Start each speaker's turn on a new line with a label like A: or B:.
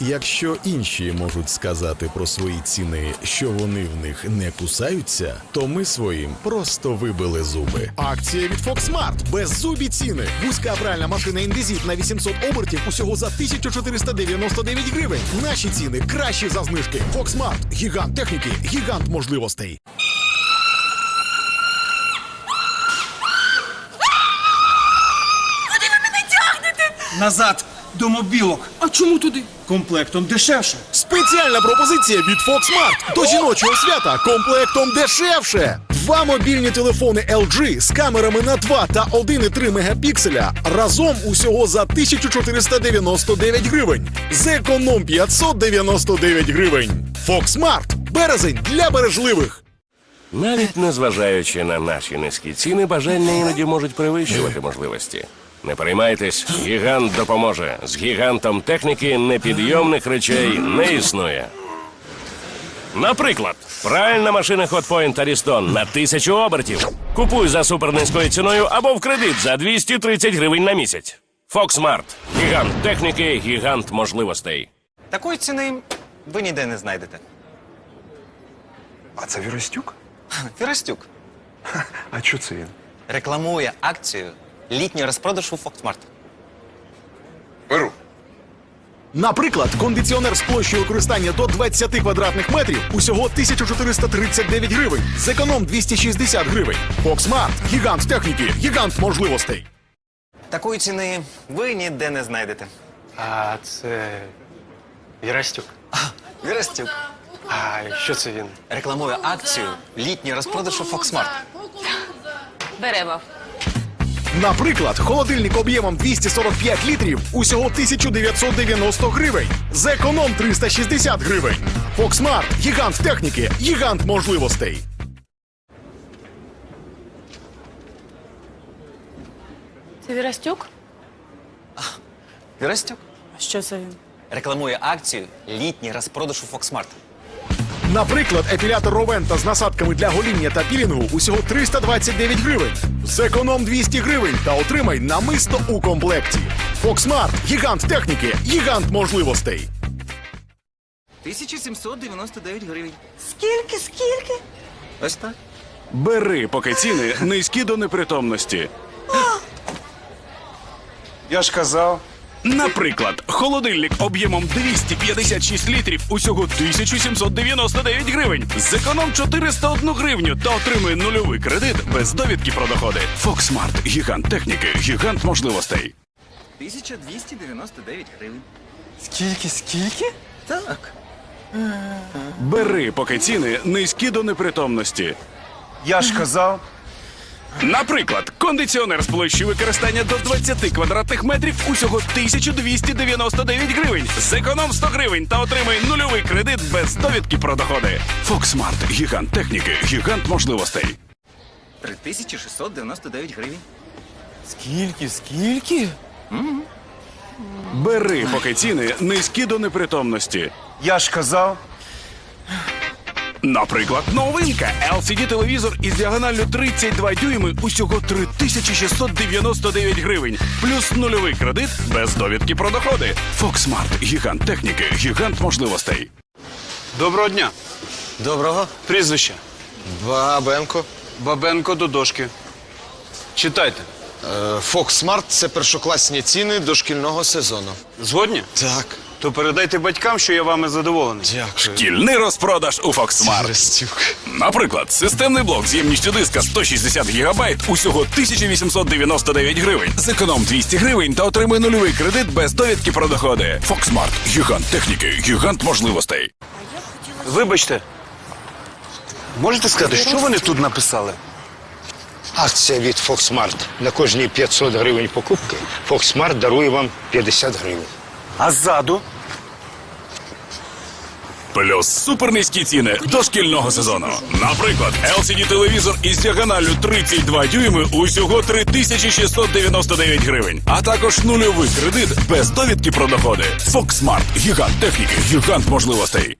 A: Якщо інші можуть сказати про свої ціни, що вони в них не кусаються, то ми своїм просто вибили зуби. Акція від Foxmart. Беззубі ціни. Вузька пральна машина індезіт на 800 обертів усього за 1499 гривень. Наші ціни кращі за знижки. Foxmart. Гігант техніки, гігант можливостей.
B: Назад до мобілок.
C: А чому туди?
B: Комплектом дешевше.
A: Спеціальна пропозиція від Foxmart. До жіночого свята комплектом дешевше. Два мобільні телефони LG з камерами на 2 та 1,3 мегапікселя разом усього за 1499 гривень. Зеконом 599 гривень. Foxmart. Березень для бережливих.
D: Навіть незважаючи на наші низькі ціни, бажання іноді можуть перевищувати можливості. Не переймайтесь, гігант допоможе. З гігантом техніки непідйомних речей не існує. Наприклад, пральна машина Hotpoint Ariston на тисячу обертів. Купуй за супернизькою ціною або в кредит за 230 гривень на місяць. Foxmart. Гігант техніки, гігант можливостей.
E: Такої ціни ви ніде не знайдете.
F: А це Віростюк?
E: Фірастюк
F: А що це він?
E: рекламує акцію літній розпродаж у Фоксмарт.
F: Беру.
A: Наприклад, кондиціонер з площею використання до 20 квадратних метрів усього 1439 гривень. Зеконом 260 гривень. Foxmart. Гігант техніки, гігант можливостей.
E: Такої ціни ви ніде не знайдете.
G: А це Вірастюк.
E: Вірастюк
G: А що це він?
E: рекламує акцію літній розпродаж у Фоксмарт.
H: Беремо.
A: Наприклад, холодильник об'ємом 245 літрів усього 1990 гривень. Зеконом 360 гривень. Foxmart. Гігант техніки, гігант можливостей.
H: Це Вірастюк?
E: Вірастюк
H: Що це він?
E: рекламує акцію літній розпродаж у Фоксмарт.
A: Наприклад, епілятор Ровента з насадками для гоління та пілінгу усього 329 гривень. Зеконом 200 гривень та отримай намисто у комплекті. Foxmart. Гігант техніки, гігант можливостей.
E: 1799 гривень.
H: Скільки, скільки?
E: Ось так.
I: Бери, поки ціни низькі до непритомності.
F: Я ж казав.
I: Наприклад, холодильник об'ємом 256 літрів усього 1799 гривень. Зеконом 401 гривню та отримує нульовий кредит без довідки про доходи. Фоксмарт. Гігант техніки, гігант можливостей.
E: 1299 гривень.
G: Скільки, скільки?
E: Так.
I: Бери, поки ціни низькі до непритомності.
F: Я ж казав.
I: Наприклад, кондиціонер з площею використання до 20 квадратних метрів усього 1299 гривень. Зеконом 100 гривень та отримай нульовий кредит без довідки про доходи. Фоксмарт. Гігант техніки, гігант можливостей.
E: 3699 гривень.
G: Скільки, скільки?
I: Бери, поки ціни низькі до непритомності.
F: Я ж казав.
I: Наприклад, новинка LCD-телевізор із діагоналлю 32 дюйми усього 3699 гривень, плюс нульовий кредит без довідки про доходи. Фоксмарт. Гігант техніки, гігант можливостей.
G: Доброго дня.
E: Доброго.
G: Прізвище.
J: Бабенко.
G: Бабенко до дошки. Читайте.
J: Фоксмарт це першокласні ціни до шкільного сезону.
G: Згодні?
J: Так,
G: То передайте батькам, що я вами задоволений.
J: дякую.
I: Кільний розпродаж у Фоксмарт.
J: Рестюк.
I: Наприклад, системний блок з ємністю диска 160 ГБ усього 1899 гривень. Зеконом 200 гривень та отримай нульовий кредит без довідки про доходи. Фоксмарт. Гігант техніки, гігант можливостей.
G: Вибачте. Можете сказати, що вони тут написали?
J: Акція від Фоксмарт. На кожні 500 гривень покупки Фоксмарт дарує вам 50 гривень.
G: А ззаду?
I: Плюс супернизькі ціни до шкільного сезону. Наприклад, LCD-телевізор із діагоналлю 32 дюйми усього 3699 гривень, а також нульовий кредит без довідки про доходи. Фоксмарт. Гігант техніки, гігант можливостей.